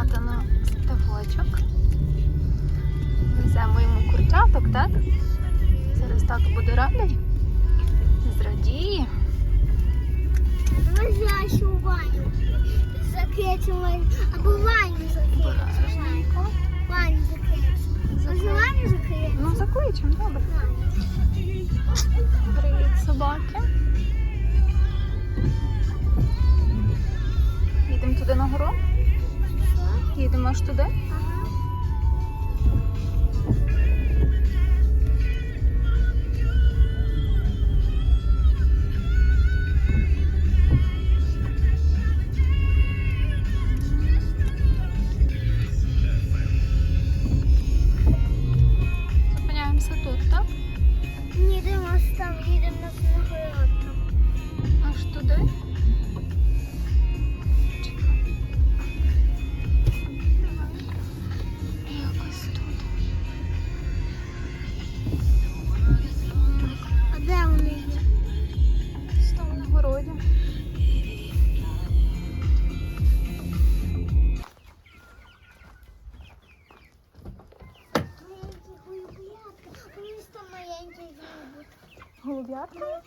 тата на ставочок. Веземо йому курчаток, так? Зараз тато буде радий. Зрадіє. Лежащу Ваню. Закричимо. Або Ваню закричимо. Ваню закричимо. Ваню закричимо? Ну, закличемо, добре. Привіт, собаки. Їдемо аж туди? Ага. Зупиняємося тут, так? Їдемо ось там, їдемо на самогородку. Аж туди. Голуб'ятка?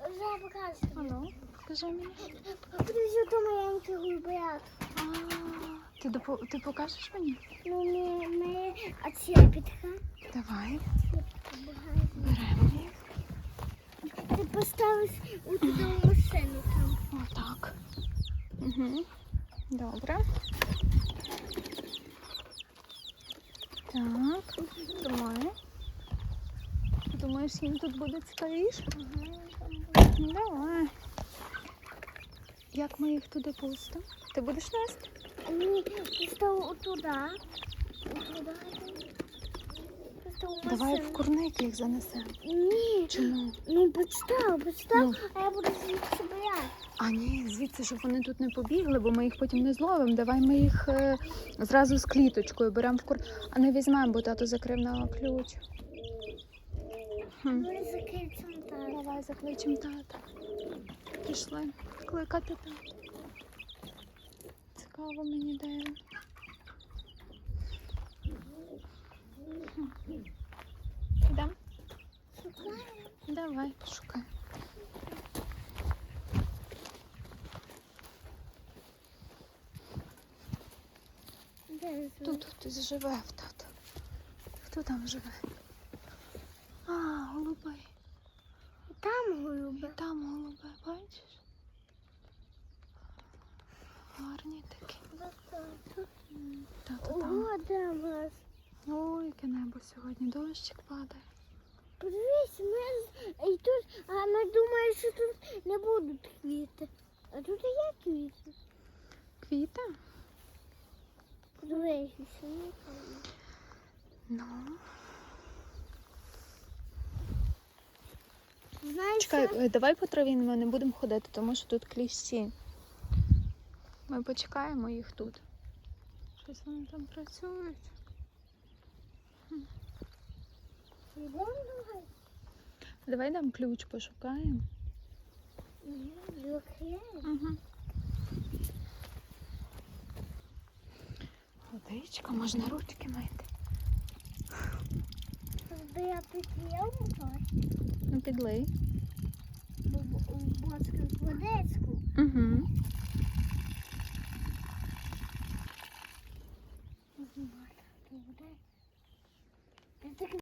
Вже покажу. А ну, покажи мені. Подивіться, то маленькі голубятка. А, ти, допо- ти покажеш мені? Ну, ми, ми, а ці підха. Давай, беремо їх. Ти поставиш у туди машину там. Отак. Угу. Добре. Так, тримай. Думаєш, їм тут буде цікавіше? Ну, Давай. Як ми їх туди пустимо? Ти будеш нести? Ні, постав отуди. Давай в курник їх занесемо. Ні, Чому? ну постав, постав, Ну. а я буду звідси бояти. А ні, звідси, щоб вони тут не побігли, бо ми їх потім не зловимо. Давай ми їх е, зразу з кліточкою беремо в кур. А не візьмемо, бо тато закрив на ключ. Хм. Ми закричимо. Давай закличемо тата. Пішли кликати тата. Цікаво мені де він. Хм. Шукаємо. Давай, він? Тут хтось живе в тата. Хто там живе? А, голуби. Там голуби. Там голуби, бачиш? Гарні такі. Тато там. Ого, де вас? Ой, яке небо сьогодні. Дощик падає. Подивись, ми і тут, а ми думаємо, що тут не будуть квіти. А тут і є квіти. Квіти? Подивись, що там. Ну. Знаєш, Чекай, е, давай по траві ми не будемо ходити, тому що тут кліщі. Ми почекаємо їх тут. Щось вони там працюють. Давай. Давай дам ключ пошукаємо. Угу. Водичка, можна ручки мити. Тобто я Ну, підлий. бо у бо, водичку. Угу.